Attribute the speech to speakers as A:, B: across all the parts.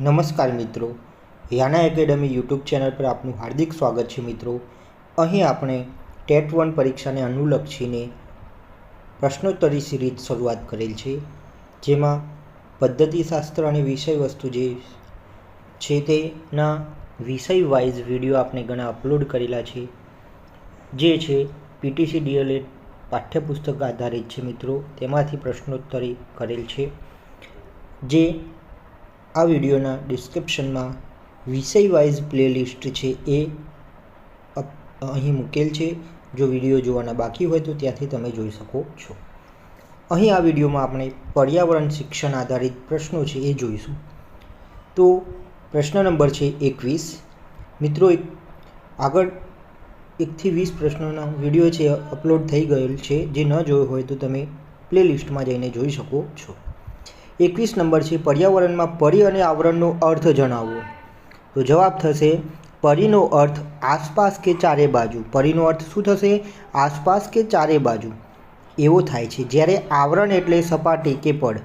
A: નમસ્કાર મિત્રો. યાના academy YouTube channel પર આપનું હાર્દિક સ્વાગત છે મિત્રો. અહીં આપણે ટેટ વન પરીક્ષાને અનુલક્ષીને પ્રશ્નોત્તરી સિરીઝ શરૂઆત કરેલ છે. જેમાં પદ્ધતિશાસ્ત્ર અને વિષય વસ્તુ જે છે તેના વિષય વાઇઝ વીડિયો આપણે ઘણા અપલોડ કરેલા છે. જે છે પીટીસી ડીએલએડ પાઠ્યપુસ્તક આધારિત છે મિત્રો. તેમાંથી પ્રશ્નોત્તરી કરેલ છે. જે આ વિડીયોના ડિસ્ક્રિપ્શનમાં વિષય વાઇઝ પ્લેલિસ્ટ છે એ અહીં મૂકેલ છે. જો વીડિયો જોવાના બાકી હોય તો ત્યાંથી તમે જોઈ શકો છો. અહીં આ વિડીયોમાં આપણે પર્યાવરણ શિક્ષણ આધારિત પ્રશ્નો છે એ જોઈશું. તો પ્રશ્ન નંબર છે એકવીસ. મિત્રો, એક, આગળ એકથી વીસ પ્રશ્નોના વીડિયો છે અપલોડ થઈ ગયેલ છે. જે ન જોયો હોય તો તમે પ્લેલિસ્ટમાં જઈને જોઈ શકો છો. એકવીસ નંબર છે, પર્યાવરણમાં પરી અને આવરણનો અર્થ જણાવો. તો જવાબ થશે, પરીનો અર્થ આસપાસ કે ચારે બાજુ. પરીનો અર્થ શું થશે? આસપાસ કે ચારે બાજુ. એવો થાય છે, જ્યારે આવરણ એટલે સપાટી કે પડ.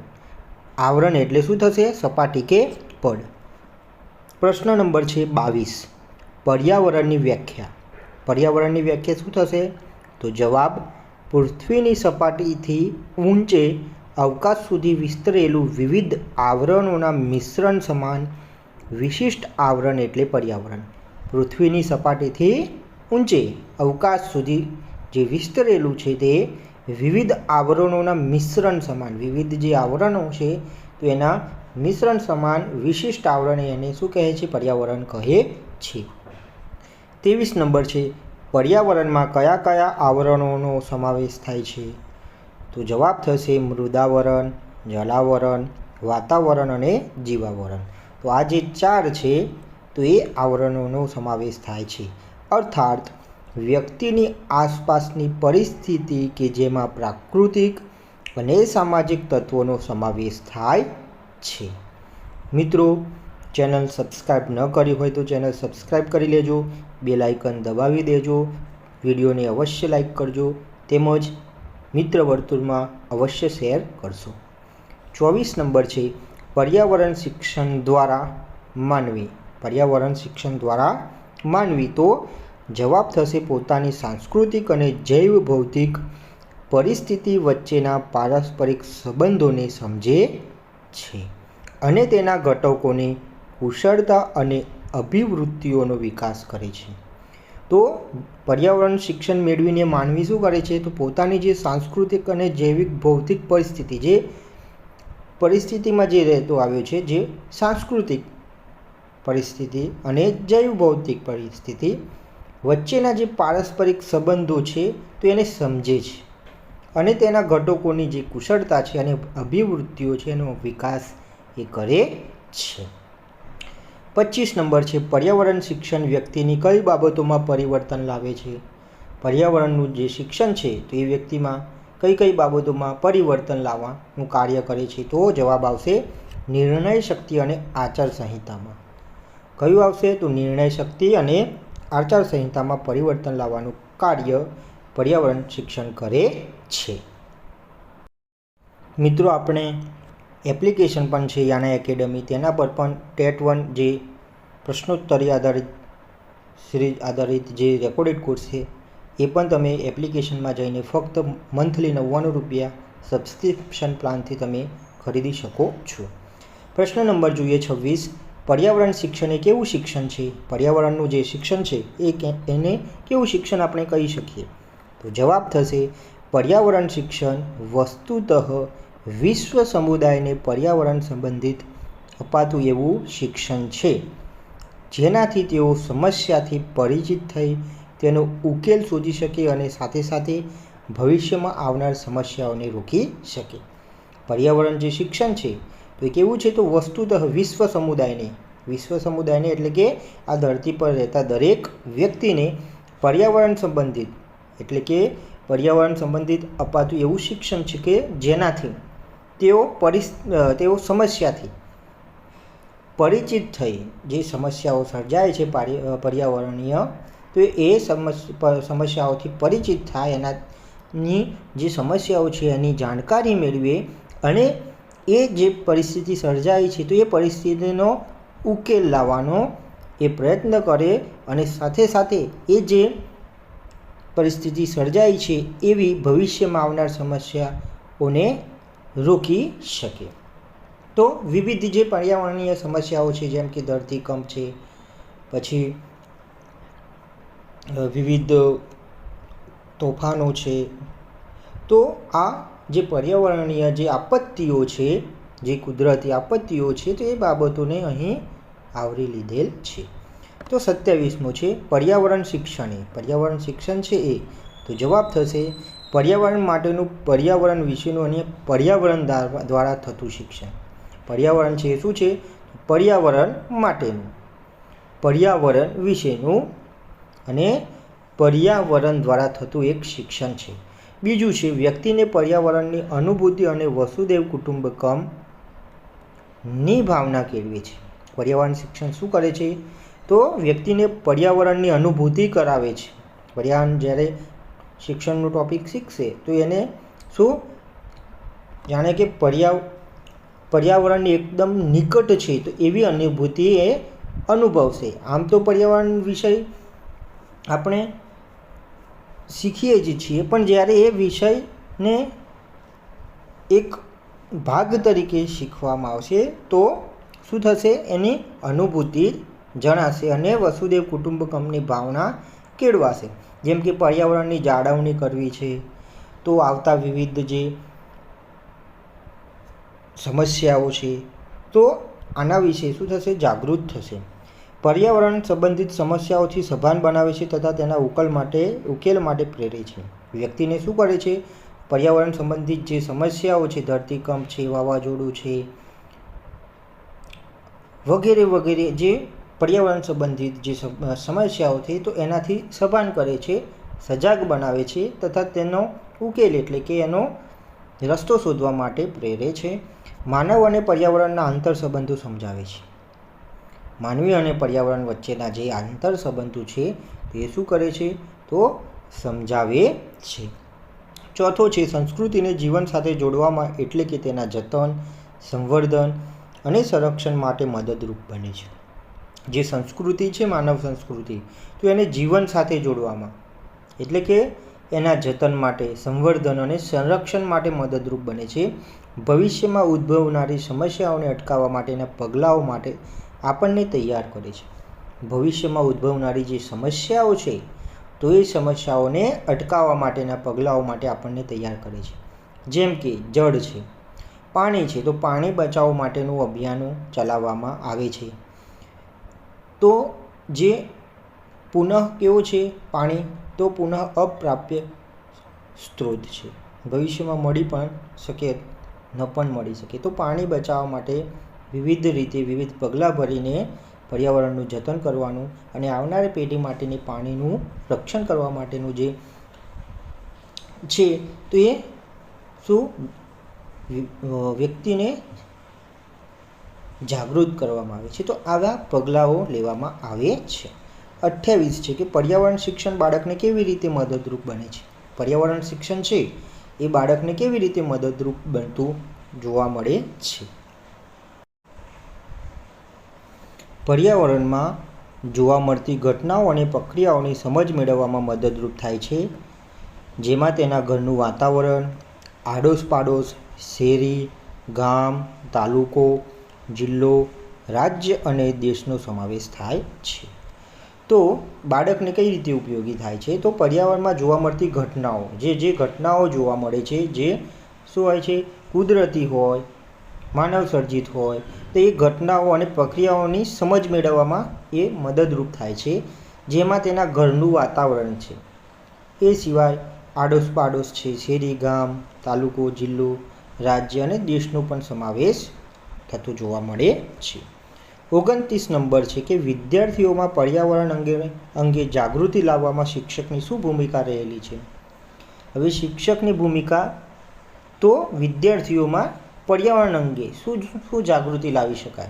A: આવરણ એટલે શું થશે? સપાટી કે પડ. પ્રશ્ન નંબર છે, બાવીસ. પર્યાવરણની વ્યાખ્યા. પર્યાવરણની વ્યાખ્યા શું થશે? તો જવાબ, પૃથ્વીની સપાટીથી ઊંચે અવકાશ સુધી વિસ્તરેલું વિવિધ આવરણોના મિશ્રણ સમાન વિશિષ્ટ આવરણ એટલે પર્યાવરણ. પૃથ્વીની સપાટીથી ઊંચે અવકાશ સુધી જે વિસ્તરેલું છે તે વિવિધ આવરણોના મિશ્રણ સમાન, વિવિધ જે આવરણો છે તો એના મિશ્રણ સમાન વિશિષ્ટ આવરણ એને શું કહે છે? પર્યાવરણ કહે છે. ત્રેવીસ નંબર છે, પર્યાવરણમાં કયા કયા આવરણોનો સમાવેશ થાય છે? તો જવાબ થશે મૃદાવરણ, જલાવરણ, વાતાવરણ અને જીવાવરણ. તો આ જે ચાર છે, તો એ આવરણોનો સમાવેશ થાય છે. અર્થાત, વ્યક્તિની આસપાસની પરિસ્થિતિ કે જેમાં પ્રાકૃતિક અને સામાજિક તત્વોનો સમાવેશ થાય છે. મિત્રો, ચેનલ સબસ્ક્રાઈબ ન કરી હોય તો ચેનલ સબસ્ક્રાઈબ કરી લેજો. બે લાઇકન દબાવી દેજો. વિડીયોને અવશ્ય લાઇક કરજો. તેમજ મિત્ર વર્તુળમાં અવશ્ય શેર કરશો. ચોવીસ નંબર છે, પર્યાવરણ શિક્ષણ દ્વારા માનવી. પર્યાવરણ શિક્ષણ દ્વારા માનવી તો જવાબ થશે પોતાની સાંસ્કૃતિક અને જૈવ ભૌતિક પરિસ્થિતિ વચ્ચેના પારસ્પરિક સંબંધોને સમજે છે અને તેના ઘટકોની કુશળતા અને અભિવૃત્તિઓનો વિકાસ કરે છે. તો પર્યાવરણ શિક્ષણ મેળવીને માનવી શું કરે છે? તો પોતાની જે સાંસ્કૃતિક અને જૈવિક ભૌતિક પરિસ્થિતિ જે પરિસ્થિતિમાં જે રહેતો આવ્યો છે, જે સાંસ્કૃતિક પરિસ્થિતિ અને જૈવ ભૌતિક પરિસ્થિતિ વચ્ચેના જે પારસ્પરિક સંબંધો છે, તો એને સમજે છે. અને તેના ઘટકોની જે કુશળતા છે અને અભિવૃત્તિઓ છે, એનો વિકાસ એ કરે છે. પચીસ નંબર છે, પર્યાવરણ શિક્ષણ વ્યક્તિની કઈ બાબતોમાં પરિવર્તન લાવે છે? પર્યાવરણનું જે શિક્ષણ છે, તો એ વ્યક્તિમાં કઈ કઈ બાબતોમાં પરિવર્તન લાવવાનું કાર્ય કરે છે, તો જવાબ આવશે નિર્ણય શક્તિ અને આચાર સંહિતામાં. કયું આવશે? તો નિર્ણય શક્તિ અને આચાર સંહિતામાં પરિવર્તન લાવવાનું કાર્ય પર્યાવરણ શિક્ષણ કરે છે. મિત્રો, આપણે એપ્લિકેશન પણ છે યાના એકેડમી. તેના પર પણ ટેટ વન જે પ્રશ્નોત્તરી આધારિત સિરીઝ આધારિત જે રેકોર્ડેડ કોર્સ છે, એ પણ તમે એપ્લિકેશનમાં જઈને ફક્ત મંથલી નવ્વાણું રૂપિયા સબસ્ક્રિપ્શન પ્લાનથી તમે ખરીદી શકો છો. પ્રશ્ન નંબર જોઈએ છવ્વીસ. પર્યાવરણ શિક્ષણ એ કેવું શિક્ષણ છે? પર્યાવરણનું જે શિક્ષણ છે, એ એને કેવું શિક્ષણ આપણે કહી શકીએ? તો જવાબ થશે, પર્યાવરણ શિક્ષણ વસ્તુતઃ વિશ્વ સમુદાયને પર્યાવરણ સંબંધિત અપાતું એવું શિક્ષણ છે. જેનાથી તેઓ સમસ્યાથી પરિચિત થઈ તેનો ઉકેલ શોધી શકે અને સાથે સાથે ભવિષ્યમાં આવનાર સમસ્યાઓને રોકી શકે. પર્યાવરણ જે શિક્ષણ છે, તો એ કેવું છે? તો વસ્તુતઃ વિશ્વ સમુદાયને વિશ્વ સમુદાયને એટલે કે આ ધરતી પર રહેતા દરેક વ્યક્તિને પર્યાવરણ સંબંધિત, એટલે કે પર્યાવરણ સંબંધિત અપાતું એવું શિક્ષણ છે કે જેનાથી તેઓ પરિ તેઓ સમસ્યાથી પરિચિત થઈ. જે સમસ્યાઓ સર્જાય છે પારી- પર્યાવરણીય, તો એ સમસ્ સમસ્યાઓથી પરિચિત થાય. એનાની જે સમસ્યાઓ છે એની જાણકારી મેળવે અને એ જે પરિસ્થિતિ સર્જાય છે તો એ પરિસ્થિતિનો ઉકેલ લાવવાનો એ પ્રયત્ન કરે અને સાથે સાથે એ જે પરિસ્થિતિ સર્જાય છે એવી ભવિષ્યમાં આવનાર સમસ્યાઓને રોકી શકે. તો વિવિધ જે પર્યાવરણીય સમસ્યાઓ છે, જેમ કે ધરતીકંપ છે, પછી વિવિધ તોફાનો છે, તો આ જે પર્યાવરણીય જે આપત્તિઓ છે, જે કુદરતી આપત્તિઓ છે, તો એ બાબતોને અહીં આવરી લીધેલ છે. તો સત્યાવીસમું છે, પર્યાવરણ શિક્ષણ. એ પર્યાવરણ શિક્ષણ છે એ. તો જવાબ થશે પર્યાવરણ માટેનું પર્યાવરણ વિશેનું અને પર્યાવરણ દ્વાર- થતું શિક્ષણ. પર્યાવરણ છે શું છે? પર્યાવરણ માટેનું. પર્યાવરણ વિશેનું અને પર્યાવરણ દ્વારા થતું એક શિક્ષણ છે. બીજું છે, વ્યક્તિને પર્યાવરણની અનુભૂતિ અને વસુદેવ કુટુંબકમની ભાવના કેળવે છે. પર્યાવરણ શિક્ષણ શું કરે છે? તો વ્યક્તિને પર્યાવરણની અનુભૂતિ કરાવે છે. પર્યાવરણ જ્યારે શિક્ષણનું ટોપિક શીખશે, તો એને શું? જાણે કે પર્યાવ પર્યાવરણની એકદમ નિકટ છે, તો એવી અનુભૂતિ એ અનુભવશે. આમ તો પર્યાવરણ વિષય આપણે શીખીએ જ છીએ, પણ જ્યારે એ વિષયને એક ભાગ તરીકે શીખવામાં આવશે, તો શું થશે? એની અનુભૂતિ જણાશે અને વસુદેવ કુટુંબકમની ભાવના કેળવાશે. જેમ કે પર્યાવરણની જાળવણી કરવી છે, તો આવતા વિવિધ જે સમસ્યાઓ છે, તો આના વિશે શું થશે? જાગૃત થશે. પર્યાવરણ સંબંધિત સમસ્યાઓથી સભાન બનાવે છે તથા તેના ઉકેલ માટે ઉકેલ માટે પ્રેરે છે. વ્યક્તિને શું કરે છે? પર્યાવરણ સંબંધિત જે સમસ્યાઓ છે, ધરતીકંપ છે, વાવાઝોડું છે, વગેરે વગેરે જે પર્યાવરણ સંબંધિત જે સમસ્યાઓથી તો એનાથી સભાન કરે છે, સજાગ બનાવે છે તથા તેનો ઉકેલ એટલે કે એનો રસ્તો શોધવા માટે પ્રેરે છે. માનવ અને પર્યાવરણના આંતર સંબંધો સમજાવે છે. માનવી અને પર્યાવરણ વચ્ચેના જે આંતર સંબંધો છે તે શું કરે છે તો સમજાવે છે. ચોથો છે સંસ્કૃતિને જીવન સાથે જોડવામાં એટલે કે તેના જતન, સંવર્ધન અને સંરક્ષણ માટે મદદરૂપ બને છે. જે સંસ્કૃતિ છે માનવ સંસ્કૃતિ, તો એને જીવન સાથે જોડવામાં. એટલે કે એના જતન માટે, સંવર્ધન અને સંરક્ષણ માટે મદદરૂપ બને છે. ભવિષ્યમાં ઉદ્ભવનારી સમસ્યાઓને અટકાવવા માટેના પગલાઓ માટે આપણને તૈયાર કરે છે. ભવિષ્યમાં ઉદ્ભવનારી જે સમસ્યાઓ છે, તો એ સમસ્યાઓને અટકાવવા માટેના પગલાઓ માટે આપણને તૈયાર કરે છે. જેમ કે, જળ છે. પાણી છે, તો પાણી બચાવ માટેનું અભિયાનો ચલાવવામાં આવે છે. તો જે પુનઃ કેવો છે પાણી, તો પુનઃ અપ્રાપ્ય સ્ત્રોત છે. ભવિષ્યમાં મળી પણ શકે, ન પણ મળી શકે. તો પાણી બચાવવા માટે વિવિધ રીતે, વિવિધ પગલાં ભરીને પર્યાવરણનું જતન કરવાનું અને આવનારી પેઢી માટેની પાણીનું રક્ષણ કરવા માટેનું જે છે, તો એ શું? વ્યક્તિને જાગૃત કરવામાં આવે છે. તો આવા પગલાઓ લેવામાં આવે છે. અઠ્યાવીસ છે કે પર્યાવરણ શિક્ષણ બાળકને કેવી રીતે મદદરૂપ બને છે? પર્યાવરણ શિક્ષણ છે એ બાળકને કેવી રીતે મદદરૂપ બનતું જોવા મળે છે? પર્યાવરણમાં જોવા મળતી ઘટનાઓ અને પ્રક્રિયાઓની સમજ મેળવવામાં મદદરૂપ થાય છે. જેમાં તેના ઘરનું વાતાવરણ આડોશ પાડોશ શેરી, ગામ, તાલુકો જિલ્લો, રાજ્ય અને દેશનો સમાવેશ થાય છે. તો બાળકને કઈ રીતે ઉપયોગી થાય છે? તો પર્યાવરણમાં જોવા મળતી ઘટનાઓ. જે જે ઘટનાઓ જોવા મળે છે, જે શું હોય છે? કુદરતી હોય, માનવ સર્જિત હોય, તો એ ઘટનાઓ અને પ્રક્રિયાઓની સમજ મેળવવામાં એ મદદરૂપ થાય છે. જેમાં તેના ઘરનું વાતાવરણ છે. એ સિવાય આડોશ પાડોશ છે. શેરી, ગામ, તાલુકો, જિલ્લો, રાજ્ય અને દેશનો પણ સમાવેશ થતો જોવા મળે છે. ઓગણત્રીસ નંબર છે કે વિદ્યાર્થીઓમાં પર્યાવરણ અંગે અંગે જાગૃતિ લાવવામાં શિક્ષકની શું ભૂમિકા રહેલી છે? હવે શિક્ષકની ભૂમિકા તો વિદ્યાર્થીઓમાં પર્યાવરણ અંગે શું શું જાગૃતિ લાવી શકાય?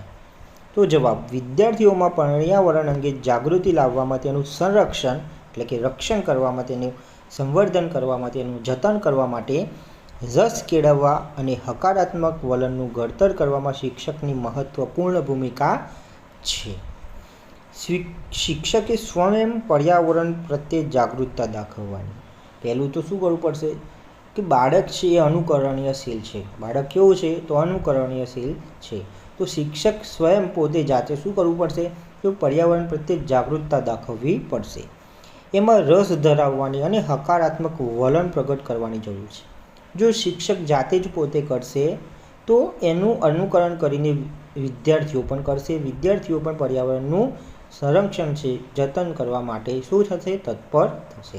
A: તો જવાબ, વિદ્યાર્થીઓમાં પર્યાવરણ અંગે જાગૃતિ લાવવામાં તેનું સંરક્ષણ, એટલે કે રક્ષણ કરવામાં તેનું સંવર્ધન કરવામાં તેનું જતન કરવા માટે રસ કેળવવા અને હકારાત્મક વલણનું ઘડતર કરવામાં શિક્ષકની મહત્ત્વપૂર્ણ ભૂમિકા છે. શિક્ષકે સ્વયં પર્યાવરણ પ્રત્યે જાગૃતતા દાખવવાની. પહેલું તો શું કરવું પડશે? કે બાળક છે એ અનુકરણીયશીલ છે. બાળક કેવું છે? તો અનુકરણીયશીલ છે. તો શિક્ષક સ્વયં પોતે જાતે શું કરવું પડશે? તો પર્યાવરણ પ્રત્યે જાગૃતતા દાખવવી પડશે. એમાં રસ ધરાવવાની અને હકારાત્મક વલણ પ્રગટ કરવાની જરૂર છે. જો શિક્ષક જાતે જ પોતે કરશે, તો એનું અનુકરણ કરીને વિદ્યાર્થીઓ પણ કરશે. વિદ્યાર્થીઓ પણ પર્યાવરણનું સંરક્ષણ છે, જતન કરવા માટે શું થશે? તત્પર થશે.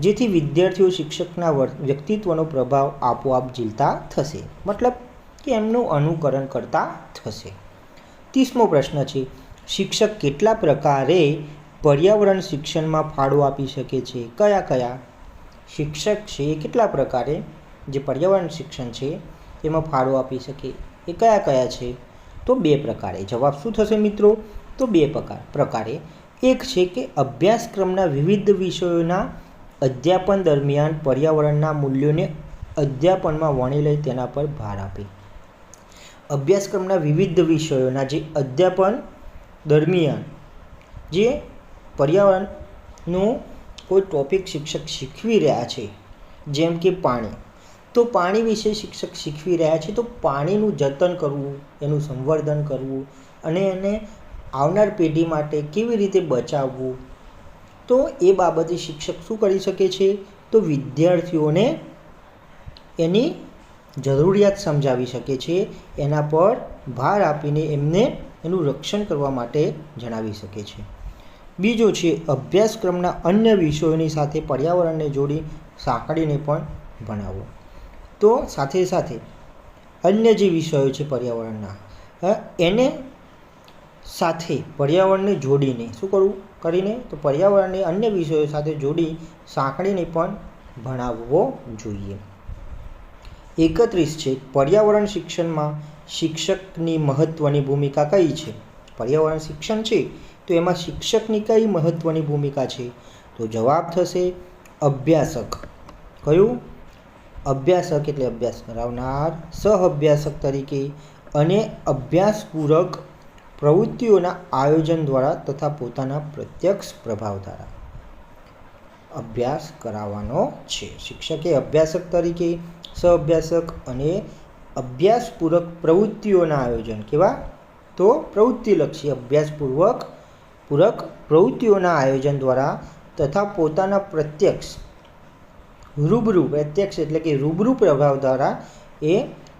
A: જેથી વિદ્યાર્થીઓ શિક્ષકના વ્યક્તિત્વનો પ્રભાવ આપોઆપ ઝીલતા થશે. મતલબ કે એમનું અનુકરણ કરતા થશે. ત્રીસમો પ્રશ્ન છે, શિક્ષક કેટલા પ્રકારે પર્યાવરણ શિક્ષણમાં ફાળો આપી શકે છે? કયા કયા? શિક્ષક છે એ કેટલા પ્રકારે? જે પર્યાવરણ શિક્ષણ છે, એમાં ફાળો આપી શકે એ કયા કયા છે? તો બે પ્રકારે. જવાબ શું થશે મિત્રો? તો બે પ્રકાર પ્રકારે. એક છે કે અભ્યાસક્રમના વિવિધ વિષયોના અધ્યાપન દરમિયાન પર્યાવરણના મૂલ્યોને અધ્યાપનમાં વણી લઈ તેના પર ભાર આપે. અભ્યાસક્રમના વિવિધ વિષયોના જે અધ્યાપન દરમિયાન જે પર્યાવરણનું કોઈ ટોપિક શિક્ષક શીખવી રહ્યા છે, જેમ કે પાણી. તો પાણી વિશે શિક્ષક શીખવી રહ્યા છે તો પાણીનું જતન કરવું, એનું સંવર્ધન કરવું અને એને આવનાર પેઢી માટે કેવી રીતે બચાવવું? તો એ બાબતે શિક્ષક શું કરી શકે છે? તો વિદ્યાર્થીઓને એની જરૂરિયાત સમજાવી શકે છે, એના પર ભાર આપીને એમને એનું રક્ષણ કરવા માટે જણાવી શકે છે. બીજો છે, અભ્યાસક્રમના અન્ય વિષયોની સાથે પર્યાવરણને જોડી સાંકળીને પણ ભણાવો. તો સાથે સાથે અન્ય જે વિષયો છે પર્યાવરણના એને સાથે પર્યાવરણને જોડીને શું કરવું? કરીને તો પર્યાવરણને અન્ય વિષયો સાથે જોડી સાંકળીને પણ ભણાવવો જોઈએ. એકત્રીસ છે, પર્યાવરણ શિક્ષણમાં શિક્ષકની મહત્ત્વની ભૂમિકા કઈ છે? પર્યાવરણ શિક્ષણ છે તો એમાં શિક્ષકની કઈ મહત્ત્વની ભૂમિકા છે? તો જવાબ થશે અભ્યાસક. કયું? અભ્યાસક એટલે અભ્યાસ કરાવનાર સહ અભ્યાસક તરીકે અને અભ્યાસપૂરક પ્રવૃત્તિઓના આયોજન દ્વારા તથા પોતાના પ્રત્યક્ષ પ્રભાવ દ્વારા. અભ્યાસ કરાવવાનો છે. શિક્ષકે અભ્યાસક તરીકે, સહઅભ્યાસક અને અભ્યાસપૂરક પ્રવૃત્તિઓના આયોજન કેવા? તો પ્રવૃત્તિલક્ષી અભ્યાસપૂર્વક પૂરક પ્રવૃત્તિઓના આયોજન દ્વારા તથા પોતાના પ્રત્યક્ષ રૂબરૂ, પ્રત્યક્ષ એટલે કે રૂબરૂ પ્રભાવ દ્વારા એ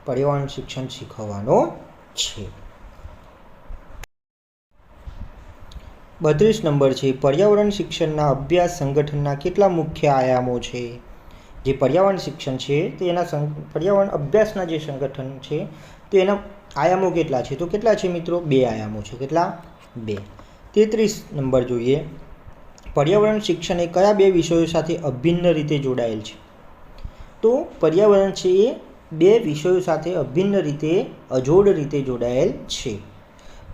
A: પર્યાવરણ શિક્ષણ શીખવવાનો છે. બત્રીસ નંબર છે, પર્યાવરણ શિક્ષણના અભ્યાસ સંગઠનના કેટલા મુખ્ય આયામો છે? જે પર્યાવરણ શિક્ષણ છે તે એના પર્યાવરણ અભ્યાસના જે સંગઠન છે તો એના આયામો કેટલા છે? તો કેટલા છે મિત્રો? બે આયામો છે, કેટલા? બે. તેત્રીસ નંબર જોઈએ. પર્યાવરણ શિક્ષણ એ કયા બે વિષયો સાથે અભિન્ન રીતે જોડાયેલ છે? તો પર્યાવરણ છે એ બે વિષયો સાથે અભિન્ન રીતે, અજોડ રીતે જોડાયેલ છે.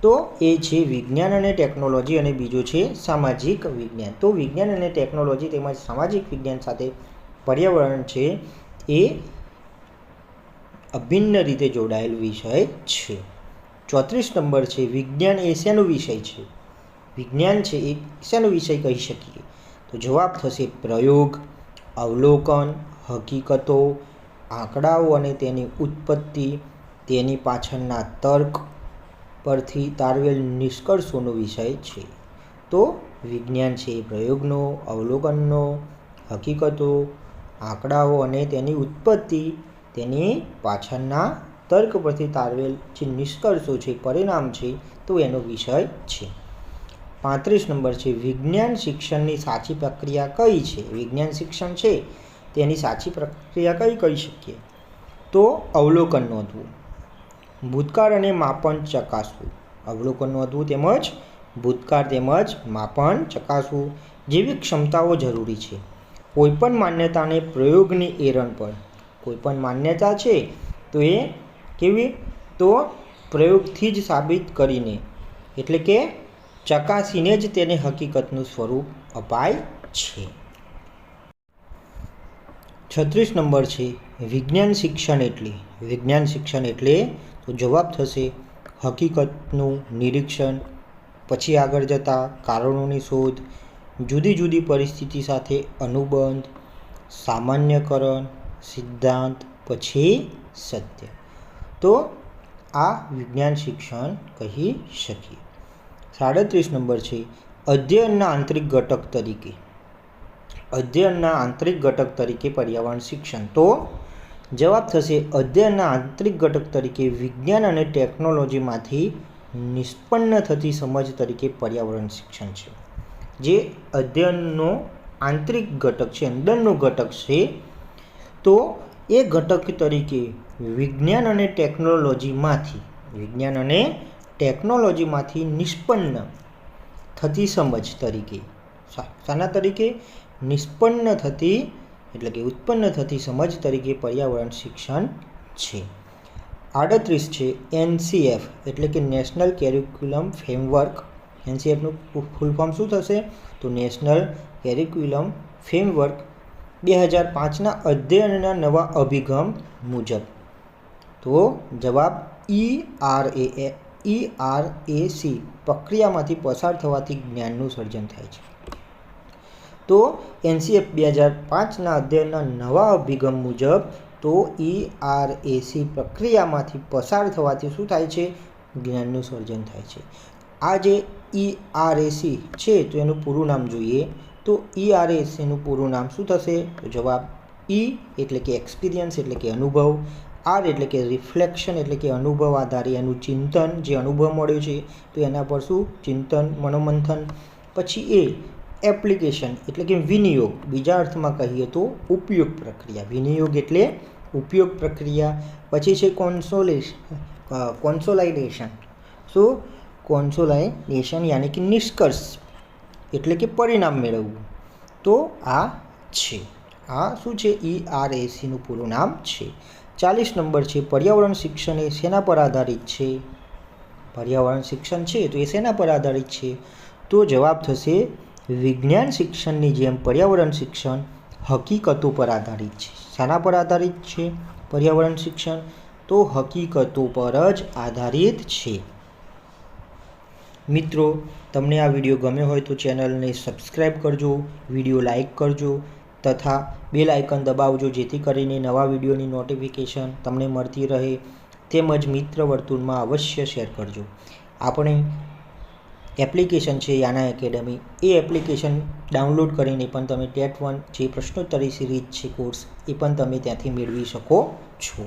A: તો એ છે વિજ્ઞાન અને ટેકનોલોજી અને બીજો છે સામાજિક વિજ્ઞાન. તો વિજ્ઞાન અને ટેકનોલોજી તેમજ સામાજિક વિજ્ઞાન સાથે પર્યાવરણ છે એ અભિન્ન રીતે જોડાયેલ વિષય છે. ચોત્રીસ નંબર છે વિજ્ઞાન એ શેનો વિષય છે? વિજ્ઞાન છે એ શેનો વિષય કહી શકીએ? તો જવાબ થશે પ્રયોગ, અવલોકન, હકીકતો, આંકડાઓ અને તેની ઉત્પત્તિ, તેની પાછળના તર્ક પરથી તારવેલ નિષ્કર્ષોનો વિષય છે. તો વિજ્ઞાન છે એ પ્રયોગનો, અવલોકનનો, હકીકતો, આંકડાઓ અને તેની ઉત્પત્તિ, તેની પાછળના તર્ક પરથી તારવેલ જે નિષ્કર્ષો છે, પરિણામ છે, તો એનો વિષય છે. પાંત્રીસ નંબર છે, વિજ્ઞાન શિક્ષણની સાચી પ્રક્રિયા કઈ છે? વિજ્ઞાન શિક્ષણ છે, તેની સાચી પ્રક્રિયા કઈ કહી શકીએ? તો અવલોકન નોંધવું. ભૂતકાળ અને માપન ચકાસવું. અવલોકન નોંધવું તેમજ ભૂતકાળ તેમજ માપન ચકાસવું જેવી ક્ષમતાઓ જરૂરી છે. કોઈપણ માન્યતાને પ્રયોગની એરણ પર. કોઈપણ માન્યતા છે તો એ કેવી? તો પ્રયોગથી જ સાબિત કરીને. એટલે કે ચકાસીને જ તેને હકીકતનું સ્વરૂપ અપાય છે. છત્રીસ નંબર છે, વિજ્ઞાન શિક્ષણ એટલે, વિજ્ઞાન શિક્ષણ એટલે તો જવાબ થશે હકીકતનું નિરીક્ષણ, પછી આગળ જતાં કારણોની શોધ, જુદી જુદી પરિસ્થિતિ સાથે અનુબંધ, સામાન્યકરણ, સિદ્ધાંત, પછી સત્ય. તો આ વિજ્ઞાન શિક્ષણ કહી શકીએ. સાડત્રીસ નંબર છે. અધ્યયનના આંતરિક ઘટક તરીકે. અધ્યયનના આંતરિક ઘટક તરીકે પર્યાવરણ શિક્ષણ. તો જવાબ થશે, અધ્યયનના આંતરિક ઘટક તરીકે વિજ્ઞાન અને ટેકનોલોજીમાંથી નિષ્પન્ન થતી સમજ તરીકે પર્યાવરણ શિક્ષણ છે. જે અધ્યયનનો આંતરિક ઘટક છે, અંદરનો ઘટક છે, તો એ ઘટક તરીકે વિજ્ઞાન અને ટેકનોલોજીમાંથી, વિજ્ઞાન અને ટેકનોલોજીમાંથી નિષ્પન્ન થતી સમજ તરીકે શાના તરીકે નિષ્પન્ન થતી, એટલે કે ઉત્પન્ન થતી સમજ તરીકે પર્યાવરણ શિક્ષણ છે. આડત્રીસ છે એનસીએફ એટલે કે નેશનલ કેરિક્યુલમ ફ્રેમવર્ક. એનસીએફનું ફૂલ ફોર્મ શું થશે? તો નેશનલ કેરિક્યુલમ ફ્રેમવર્ક બે હજાર પાંચના અધ્યયનના નવા અભિગમ મુજબ. તો જવાબ E R A E R A C પ્રક્રિયામાંથી પસાર થવાથી જ્ઞાનનું સર્જન થાય છે. તો એનસીએફ બે હજાર પાંચના અધ્યયનના નવા અભિગમ મુજબ તો ઈ આર એ સી પ્રક્રિયામાંથી પસાર થવાથી શું થાય છે? જ્ઞાનનું સર્જન થાય છે. આ જે ઈ આર એ સી છે તો એનું પૂરું નામ જોઈએ. તો ઈ આર એ સીનું પૂરું નામ શું થશે? તો જવાબ ઈ એટલે કે એક્સપિરિયન્સ એટલે કે અનુભવ. આર એટલે કે રિફ્લેક્શન એટલે કે અનુભવ આધારે એનું ચિંતન જે અનુભવ મળ્યો છે, તો એના પર શું? ચિંતન, મનોમંથન. પછી એ એપ્લિકેશન એટલે કે વિનિયોગ. બીજા અર્થમાં કહીએ તો ઉપયોગ પ્રક્રિયા. વિનિયોગ એટલે ઉપયોગ પ્રક્રિયા. પછી છે કોન્સોલેશન કોન્સોલાઇડેશન સો કોન્સોલાઇડેશન યાની કે નિષ્કર્ષ એટલે કે પરિણામ મેળવવું. તો આ છે. આ શું છે? ઈ આર એસીનું પૂરું નામ છે. ચાલીસ નંબર છે. પર્યાવરણ શિક્ષણ એ શેના પર આધારિત છે? પર્યાવરણ શિક્ષણ છે તો એ શેના પર આધારિત છે? તો જવાબ થશે, વિજ્ઞાન શિક્ષણની જેમ પર્યાવરણ શિક્ષણ હકીકતો પર આધારિત છે. શાના પર આધારિત છે પર્યાવરણ શિક્ષણ? તો હકીકતો પર જ આધારિત છે. મિત્રો, તમને આ વીડિયો ગમ્યો હોય તો ચેનલને સબસ્ક્રાઈબ કરજો, વીડિયો લાઈક કરજો તથા બેલ આઇકન દબાવજો, જેથી કરીને નવા વિડીયોની નોટિફિકેશન તમને મળતી રહે તેમજ મિત્ર વર્તુળમાં અવશ્ય શેર કરજો. આપણે એપ્લિકેશન છે યાના એકેડમી એ એપ્લિકેશન ડાઉનલોડ કરીને પણ તમે ટેટ વન જે પ્રશ્નોત્તરી સિરીઝ છે કોર્સ એ પણ તમે ત્યાંથી મેળવી શકો છો.